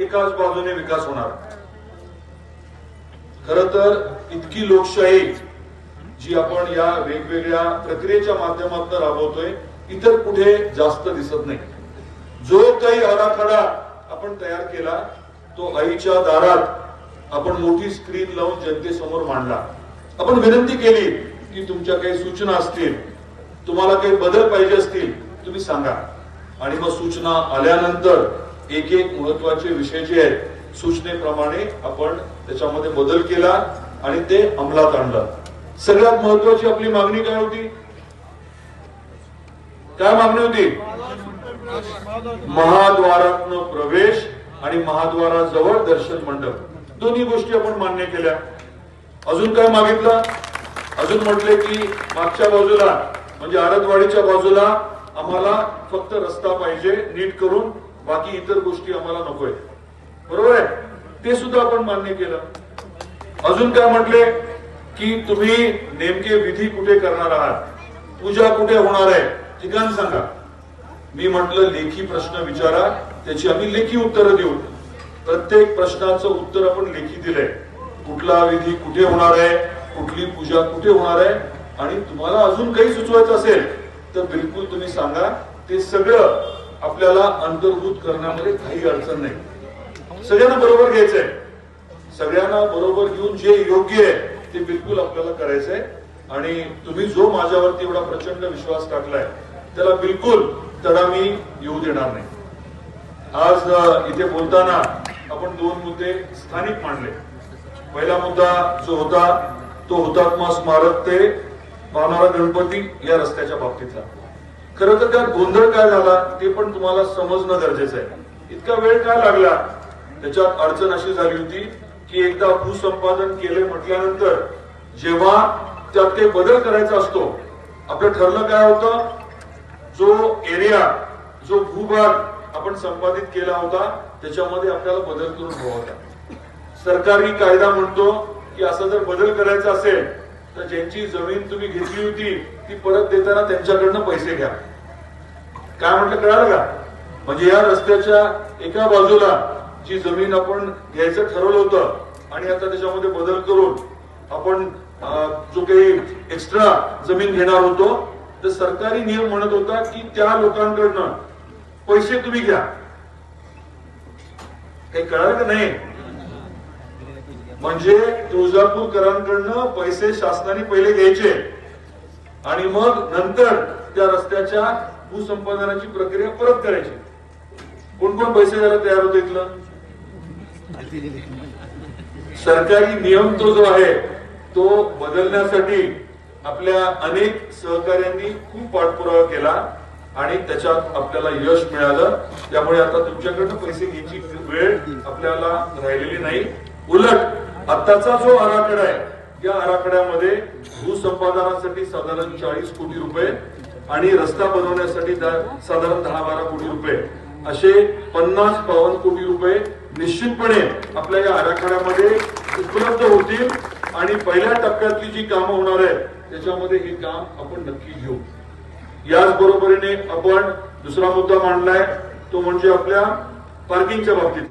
एकाच बाजूने विकास होणार. खर तर इतकी लोकशाही जी आपण या वेगवेगळ्या प्रक्रियेच्या माध्यमातून राबवतोय इतर कुठे जास्त दिसत नाही. जो काही आराखडा आपण तयार केला तो आईच्या दारात आपण मोठी स्क्रीन लावून जनतेसमोर मांडला. आपण विनंती केली की तुमच्या काही सूचना असतील तुम्हाला काही बदल पाहिजे असतील तुम्ही सांगा. आणि मग सूचना आल्यानंतर एक एक महत्त्वाचे विषय जे आहेत सूचनेप्रमाणे आपण त्याच्यामध्ये बदल केला आणि ते अंमलात आणलं. सगळ्यात महत्वाची आपली मागणी काय होती? काय मागणी होती? महाद्वारातनं प्रवेश आणि महाद्वाराजवळ दर्शन मंडप. दोन्ही गोष्टी आपण मान्य केल्या. अजून काय मागितलं? अजून म्हटले की मागच्या बाजूला म्हणजे आरतवाडीच्या बाजूला आम्हाला फक्त रस्ता पाहिजे नीट करून बाकी इतर गोष्टी आम्हाला नकोय. बरोबर आहे? ते सुद्धा आपण मान्य केलं. अजून काय म्हटले? की तुम्ही नेमके विधी कुठे करणार आहात? पूजा कुठे होणार आहे? ठिकाण सांगा. मी म्हटलं लेखी प्रश्न विचारा. त्याची आम्ही लेखी उत्तरं देऊ. प्रत्येक प्रश्नाचं उत्तर आपण लेखी दिलंय. कुठला विधी कुठे होणार आहे? कुठली पूजा कुठे होणार आहे? आणि तुम्हाला अजून काही सुचवायचं असेल तर बिलकुल तुम्ही सांगा. ते सगळं आपल्याला अंतर्भूत करण्यामध्ये काही अडचण नाही. सगळ्यांना बरोबर घ्यायचंय. सगळ्यांना बरोबर घेऊन जे योग्य आहे ते बिलकुल आपल्याला करायचंय. आणि तुम्ही जो माझ्यावरती एवढा प्रचंड विश्वास टाकलाय त्याला बिलकुल तडा मी येऊ देणार नाही. आज इथे बोलताना आपण दोन मुद्दे स्थानिक मांडले. पहिला मुद्दा जो होता तो हुतात्मा स्मारक ते पावणारा गणपती या रस्त्याच्या बाबतीतला. खरं तर त्यात गोंधळ काय झाला ते पण तुम्हाला समजणं गरजेचं आहे. इतका वेळ काय लागला? त्याच्यात अडचण अशी झाली होती की एकदा भूसंपादन केले म्हटल्यानंतर जेव्हा त्यात काही बदल करायचा असतो आपलं ठरलं काय होतं? जो एरिया जो भूभाग आपण संपादित केला होता त्याच्यामध्ये आपल्याला बदल करून हवा होता. सरकारी कायदा म्हणतो की असं जर बदल करायचा असेल तर ज्यांची जमीन तुम्ही घेतली होती ती परत देताना त्यांच्याकडनं पैसे घ्या. काय म्हटलं कळालं का? म्हणजे या रस्त्याच्या एका बाजूला जी जमीन आपण घ्यायचं ठरवलं होतं आणि आता त्याच्यामध्ये बदल करून आपण जो काही एक्स्ट्रा जमीन घेणार होतो तर सरकारी नियम म्हणत होता की त्या लोकांकडनं पैसे तुम्ही घ्या. काही कळालं का नाही? म्हणजे तुळजापूरकरांकडनं पैसे शासनाने पहिले घ्यायचे. आणि मग नंतर त्या रस्त्याच्या भूसंपादनाची प्रक्रिया परत करायची. कोण कोण पैसे द्यायला तयार होते इथलं? सरकारी नियम तो जो आहे तो बदलण्यासाठी आपल्या अनेक सहकार्यांनी खूप पाठपुरावा केला आणि त्याच्यात आपल्याला यश मिळालं. त्यामुळे आता तुमच्याकडनं पैसे घ्यायची वेळ आपल्याला राहिलेली नाही. उलट आताचा जो आराखडा आहे या आराखड्यामध्ये भूसंपादनासाठी साधारण चाळीस कोटी रुपये आणि रस्ता बनवण्यासाठी साधारण दहा बारा कोटी रुपये. असे पन्नास बावन्न कोटी रुपये निश्चितपणे आपल्या या आराखड्यामध्ये उपलब्ध होतील आणि पहिल्या टप्प्यातली जी कामं होणार आहेत त्याच्यामध्ये हे काम आपण नक्की घेऊ. याच बरोबरीने आपण दुसरा मुद्दा मांडलाय तो म्हणजे आपल्या पार्किंगच्या बाबतीत.